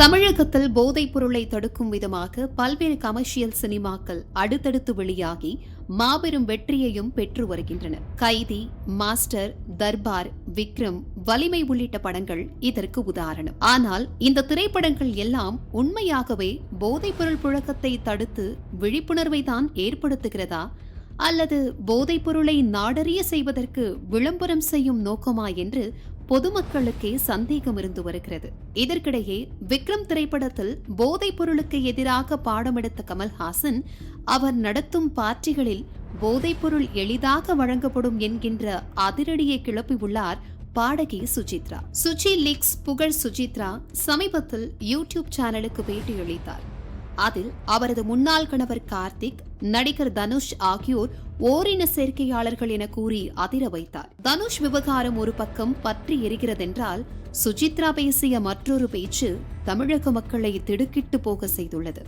தமிழகத்தில் போதைப் பொருளை தடுக்கும் விதமாக பல்வேறு கமர்ஷியல் சினிமாக்கள் அடுத்தடுத்து வெளியாகி மாபெரும் வெற்றியையும் பெற்று வருகின்றன. கைதி மாஸ்டர் தர்பார் விக்ரம் வலிமை உள்ளிட்ட படங்கள் இதற்கு உதாரணம். ஆனால் இந்த திரைப்படங்கள் எல்லாம் உண்மையாகவே போதைப் பொருள் புழக்கத்தை தடுத்து விழிப்புணர்வை தான் ஏற்படுத்துகிறதா? அல்லது போதைப் பொருளை நாடறிய செய்வதற்கு விளம்பரம் செய்யும் நோக்கமா என்று பொதுமக்களுக்கே சந்தேகம் இருந்து வருகிறது. இதற்கிடையே விக்ரம் திரைப்படத்தில் போதைப் பொருளுக்கு எதிராக பாடமெடுத்த கமல்ஹாசன் அவர் நடத்தும் பார்ட்டிகளில் போதைப் பொருள் எளிதாக வழங்கப்படும் என்கின்ற அதிரடியை கிளப்பியுள்ளார் பாடகி சுஜித்ரா. சுஜி லீக்ஸ் புகழ் சுஜித்ரா சமீபத்தில் யூடியூப் சேனலுக்கு பேட்டியளித்தார். அதில் அவரது முன்னாள் கணவர் கார்த்திக் நடிகர் தனுஷ் ஆகியோர் ஓரின சேர்க்கையாளர்கள் என கூறி அதிர வைத்தார். தனுஷ் விவகாரம் ஒரு பக்கம் பற்றி எரிகிறதென்றால் சுஜித்ரா பேசிய மற்றொரு பேச்சு தமிழக மக்களை திடுக்கிட்டு போக செய்துள்ளது.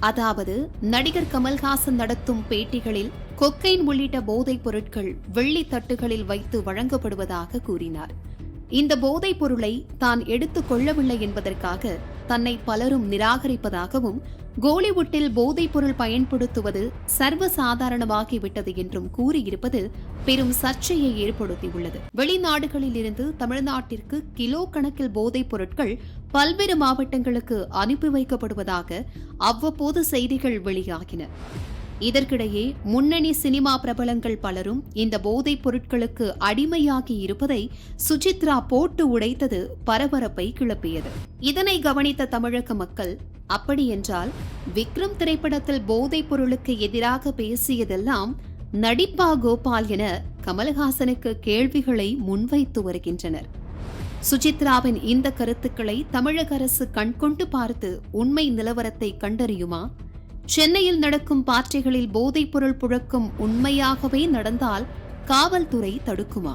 அதாவது நடிகர் கமல்ஹாசன் நடத்தும் பேட்டிகளில் கொக்கைன் உள்ளிட்ட போதைப் பொருட்கள் வெள்ளி தட்டுகளில் வைத்து வழங்கப்படுவதாக கூறினார். இந்த போதைப் பொருளை தான் எடுத்துக் கொள்ளவில்லை என்பதற்காக தன்னை பலரும் நிராகரிப்பதாகவும் கோலிவுட்டில் போதைப் பொருள் பயன்படுத்துவது சர்வசாதாரணமாகிவிட்டது என்றும் கூறியிருப்பது பெரும் சர்ச்சையை ஏற்படுத்தியுள்ளது. வெளிநாடுகளில் இருந்து தமிழ்நாட்டிற்கு கிலோ கணக்கில் போதைப் பொருட்கள் பல்வேறு மாவட்டங்களுக்கு அனுப்பி வைக்கப்படுவதாக அவ்வப்போது செய்திகள் வெளியாகின. இதற்கிடையே முன்னணி சினிமா பிரபலங்கள் பலரும் இந்த போதைப் பொருட்களுக்கு அடிமையாகி இருப்பதை சுஜித்ரா போட்டு உடைத்தது பரபரப்பை கிளப்பியது. இதனை கவனித்த தமிழக மக்கள் அப்படியென்றால் விக்ரம் திரைப்படத்தில் போதைப் பொருளுக்கு எதிராக பேசியதெல்லாம் நடிப்பா கோபால் என கமல்ஹாசனுக்கு கேள்விகளை முன்வைத்து வருகின்றனர். சுஜித்ராவின் இந்த கருத்துக்களை தமிழக அரசு கண்கொண்டு பார்த்து உண்மை நிலவரத்தை கண்டறியுமா? சென்னையில் நடக்கும் பார்ட்டிகளில் போதைப்பொருள் புழக்கம் உண்மையாகவே நடந்தால் காவல்துறை தடுக்குமா?